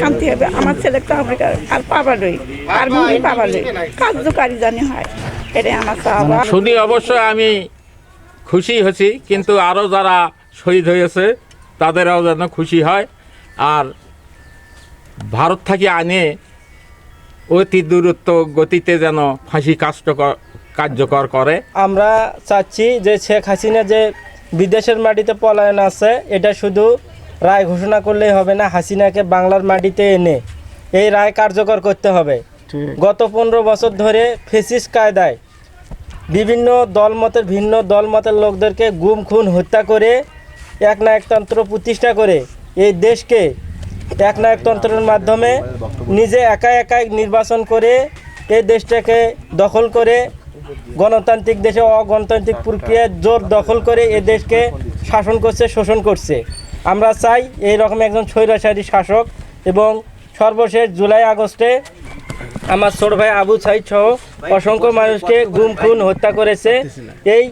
শান্তি হবে। আমার ছেলে তো আমেরিকা আর পাবালই আর মুড়ি পাবালই কার্যকারী জানি হয়। এটাই আমার চাওয়া। শুনি অবশ্যই আমি খুশি হয়েছি কিন্তু আরও যারা শহীদ হয়েছে তাদেরও যেন খুশি হয়। আর ভারত থেকে আনে অতি দূরত্ব গতিতে যেন ফাঁসি কার্যকর কার্যকর করে। আমরা চাচ্ছি যে শেখ হাসিনা যে বিদেশের মাটিতে পলায়ন আছে এটা শুধু রায় ঘোষণা করলেই হবে না হাসিনাকে বাংলার মাটিতে এনে। এই রায় কার্যকর করতে হবে। গত পনেরো বছর ধরে ফেসিস কায়দায় বিভিন্ন দলমতের ভিন্ন দলমতের লোকদেরকে গুম খুন হত্যা করে এক একনায়কতন্ত্র প্রতিষ্ঠা করে এই দেশকে এক একনায়কতন্ত্রের মাধ্যমে নিজে একা একাই নির্বাচন করে এই দেশটাকে দখল করে গণতান্ত্রিক দেশে অগণতান্ত্রিক প্রক্রিয়ায় জোর দখল করে এ দেশকে শাসন করছে শোষণ করছে। আমরা চাই এই রকম একজন স্বৈরাচারী শাসক এবং সর্বশেষ জুলাই আগস্টে আমার ছোট ভাই আবু সাইদ সহ অসংখ্য মানুষকে গুম, খুন, হত্যা করেছে। এই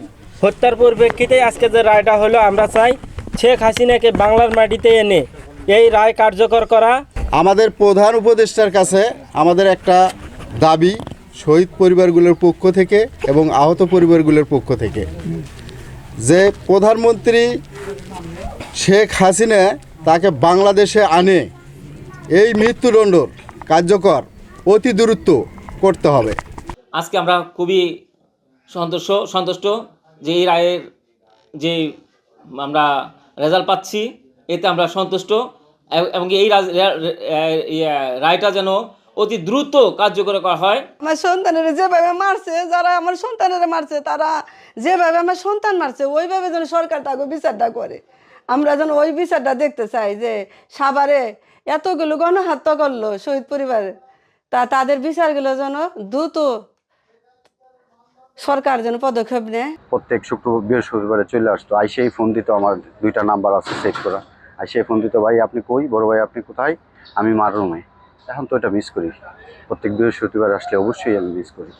হত্যার পরিপ্রেক্ষিতে আজকে যে রায়টা হলো, আমরা চাই শেখ হাসিনাকে বাংলার মাটিতে এনে এই রায় কার্যকর করা। আমাদের প্রধান উপদেষ্টার কাছে আমাদের একটা দাবি, শহীদ পরিবারগুলোর পক্ষ থেকে এবং আহত পরিবারগুলোর পক্ষ থেকে। যে প্রধানমন্ত্রী শেখ হাসিনা তাকে বাংলাদেশে আনে। এই মৃত্যুদণ্ডর কার্যকর অতি দূরত্ব করতে হবে। আজকে আমরা খুবই সন্তুষ্ট সন্তুষ্ট যে এই রায়ের যে আমরা রেজাল্ট পাচ্ছি এতে আমরা সন্তুষ্ট এবং এই রায়টা যেন অতি দ্রুত কার্যকর করা হয়। আমার সন্তানের যেভাবে মারছে যারা আমার সন্তানের মারছে তারা যেভাবে আমার সন্তান মারছে ওইভাবে যেন সরকার তাকে বিচারটা করে। আমরা যেন ওই বিচারটা দেখতে চাই যে সাভারে এতগুলো গণহত্যা করল শহীদ পরিবারে। তা তাদের বিচারগুলো যেন দ্রুত সরকার যেন পদক্ষেপ নেয়। প্রত্যেক শুক্রবার বৃহস্পতিবারে চলে আসতো। আইসেই ফোন দিত, আমার দুইটা নাম্বার আছে সেট করা। আইসেই ফোন দিত, ভাই, আপনি কই? বড় ভাই, আপনি কোথায়? আমি মার রুমে এখন তো এটা মিস করি। প্রত্যেক বৃহস্পতিবার আসলে অবশ্যই আমি মিস করি।